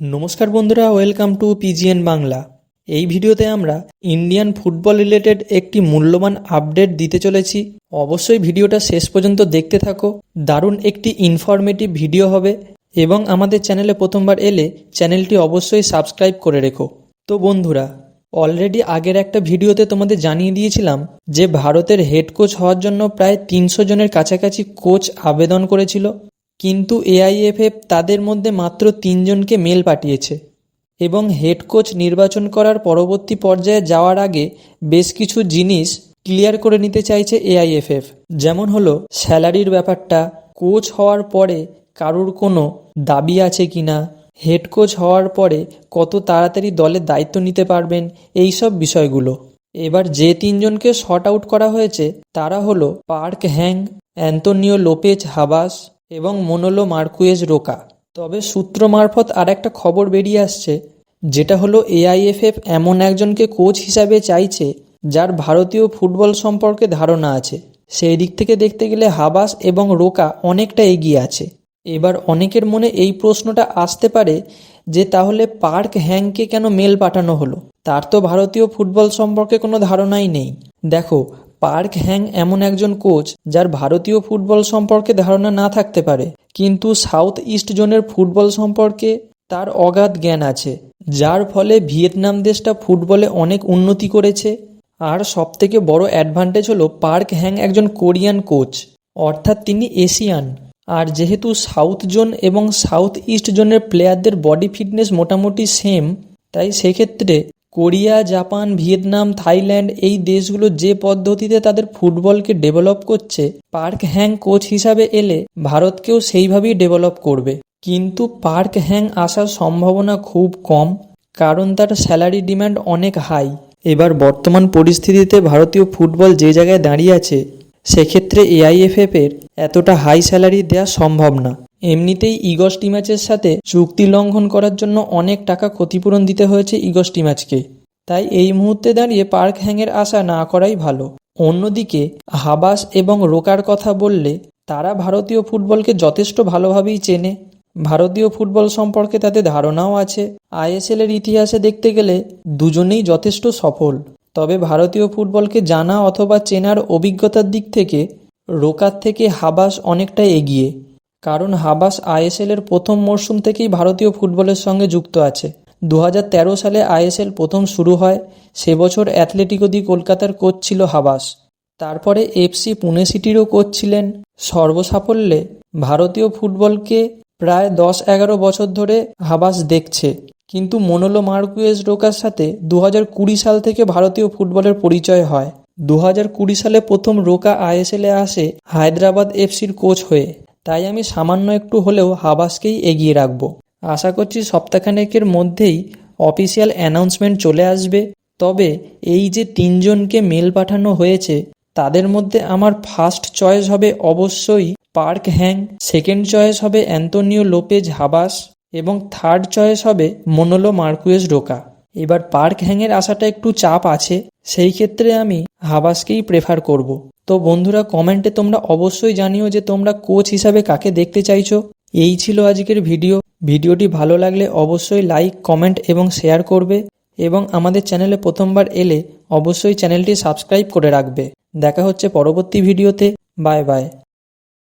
নমস্কার বন্ধুরা, welcome to পিজিএন Bangla. এই ভিডিওতে আমরা ইন্ডিয়ান ফুটবল রিলেটেড একটি মূল্যবান আপডেট দিতে চলেছি। অবশ্যই ভিডিওটা শেষ পর্যন্ত দেখতে থাকো। দারুণ একটি ইনফরমেটিভ ভিডিও হবে এবং আমাদের চ্যানেলে প্রথমবার এলে চ্যানেলটি অবশ্যই সাবস্ক্রাইব করে রেখো। তো বন্ধুরা অলরেডি আগের একটা ভিডিওতে তোমাদের জানিয়ে দিয়েছিলাম যে ভারতের হেড কোচ হওয়ার জন্য প্রায় তিনশো জনের কাছাকাছি কোচ আবেদন করেছিল। কিন্তু এআইএফএফ তাদের মধ্যে মাত্র তিনজনকে মেল পাঠিয়েছে এবং হেড কোচ নির্বাচন করার পরবর্তী পর্যায়ে যাওয়ার আগে বেশ কিছু জিনিস ক্লিয়ার করে নিতে চাইছে এআইএফএফ যেমন হলো, স্যালারির ব্যাপারটা, কোচ হওয়ার পরে কারুর কোনো দাবি আছে কিনা, হেড কোচ হওয়ার পরে কত তাড়াতাড়ি দলের দায়িত্ব নিতে পারবেন, এই সব বিষয়গুলো। এবার যে তিনজনকে শর্ট আউট করা হয়েছে, তারা হলো Park Hang Antonio Lopez Habas এবং মনোলো মার্কুয়েজ রোকা। তবে সূত্র মারফত আর একটা খবর বেরিয়ে আসছে, যেটা হলো এআইএফএফ এমন একজনকে কোচ হিসাবে চাইছে যার ভারতীয় ফুটবল সম্পর্কে ধারণা আছে। সেই দিক থেকে দেখতে গেলে হাবাস এবং রোকা অনেকটা এগিয়ে আছে। এবার অনেকের মনে এই প্রশ্নটা আসতে পারে যে তাহলে পার্ক হ্যাংকে কেন মেল পাঠানো হলো? তার তো ভারতীয় ফুটবল সম্পর্কে কোনো ধারণাই নেই। দেখো পার্ক হ্যাং এমন একজন কোচ যার ভারতীয় ফুটবল সম্পর্কে ধারণা না থাকতে পারে, কিন্তু সাউথ ইস্ট জোনের ফুটবল সম্পর্কে তার অগাধ জ্ঞান আছে, যার ফলে ভিয়েতনাম দেশটা ফুটবলে অনেক উন্নতি করেছে। আর সবথেকে বড় অ্যাডভান্টেজ হলো পার্ক হ্যাং একজন কোরিয়ান কোচ, অর্থাৎ তিনি এশিয়ান। আর যেহেতু সাউথ জোন এবং সাউথ ইস্ট জোনের প্লেয়ারদের বডি ফিটনেস মোটামুটি সেম, তাই সেক্ষেত্রে কোরিয়া, জাপান, ভিয়েতনাম, থাইল্যান্ড এই দেশগুলো যে পদ্ধতিতে তাদের ফুটবলকে ডেভেলপ করছে, পার্ক হ্যাং কোচ হিসাবে এলে ভারতকেও সেইভাবেই ডেভেলপ করবে। কিন্তু পার্ক হ্যাং আসার সম্ভাবনা খুব কম, কারণ তার স্যালারি ডিমান্ড অনেক হাই। এবার বর্তমান পরিস্থিতিতে ভারতীয় ফুটবল যে জায়গায় দাঁড়িয়ে আছে, সেক্ষেত্রে এআইএফএফ এর এতটা হাই স্যালারি দেওয়া সম্ভব না। এমনিতেই ইগস টিম্যাচের সাথে চুক্তি লঙ্ঘন করার জন্য অনেক টাকা ক্ষতিপূরণ দিতে হয়েছে ইগস টিম্যাচকে তাই এই মুহূর্তে দাঁড়িয়ে পার্ক হ্যাংয়ের আশা না করাই ভালো। অন্যদিকে, হাবাস এবং রোকার কথা বললে তারা ভারতীয় ফুটবলকে যথেষ্ট ভালোভাবেই চেনে। ভারতীয় ফুটবল সম্পর্কে তাদের ধারণাও আছে। আইএসএল এর ইতিহাসে দেখতে গেলে দুজনেই যথেষ্ট সফল। তবে ভারতীয় ফুটবলকে জানা অথবা চেনার অভিজ্ঞতার দিক থেকে রোকার থেকে হাবাস অনেকটা এগিয়ে। কারণ হাবাস আইএসএল এর প্রথম মরশুম থেকেই ভারতীয় ফুটবলের সঙ্গে যুক্ত আছে। দু হাজার তেরো সালে আইএসএল প্রথম শুরু হয়, সে বছর অ্যাথলেটিকো দি কলকাতার কোচ ছিল হাবাস। তারপরে এফসি পুনে সিটিরও কোচ ছিলেন। সর্বসাফল্যে ভারতীয় ফুটবলকে প্রায় দশ এগারো বছর ধরে হাবাস দেখছে। কিন্তু মনোলো মার্কুয়েজ রোকার সাথে দু কুড়ি সাল থেকে ভারতীয় ফুটবলের পরিচয় হয়। দু কুড়ি সালে প্রথম রোকা আইএসএলে আসে হায়দ্রাবাদ এফসির কোচ হয়ে। তাই আমি সামান্য একটু হলেও হাবাসকেই এগিয়ে রাখব। আশা করছি সপ্তাহখানেকের মধ্যেই অফিসিয়াল অ্যানাউন্সমেন্ট চলে আসবে। তবে এই যে তিনজনকে মেল পাঠানো হয়েছে, তাদের মধ্যে আমার ফার্স্ট চয়েস হবে অবশ্যই পার্ক হ্যাং, সেকেন্ড চয়েস হবে অ্যান্তোনিও লোপেজ হাবাস, এবং থার্ড চয়েস হবে মোনোলো মার্কুয়েস রোকা। এবার পার্ক হ্যাংয়ের আশাটা একটু চাপ আছে, সেই ক্ষেত্রে আমি হাবাসকেই প্রেফার করব। তো বন্ধুরা কমেন্টে তোমরা অবশ্যই জানিও যে তোমরা কোচ হিসাবে কাকে দেখতে চাইছো। এই ছিল আজকের ভিডিও। ভিডিওটি ভালো লাগলে অবশ্যই লাইক, কমেন্ট এবং শেয়ার করবে এবং আমাদের চ্যানেলে প্রথমবার এলে অবশ্যই চ্যানেলটি সাবস্ক্রাইব করে রাখবে। দেখা হচ্ছে পরবর্তী ভিডিওতে। Bye bye.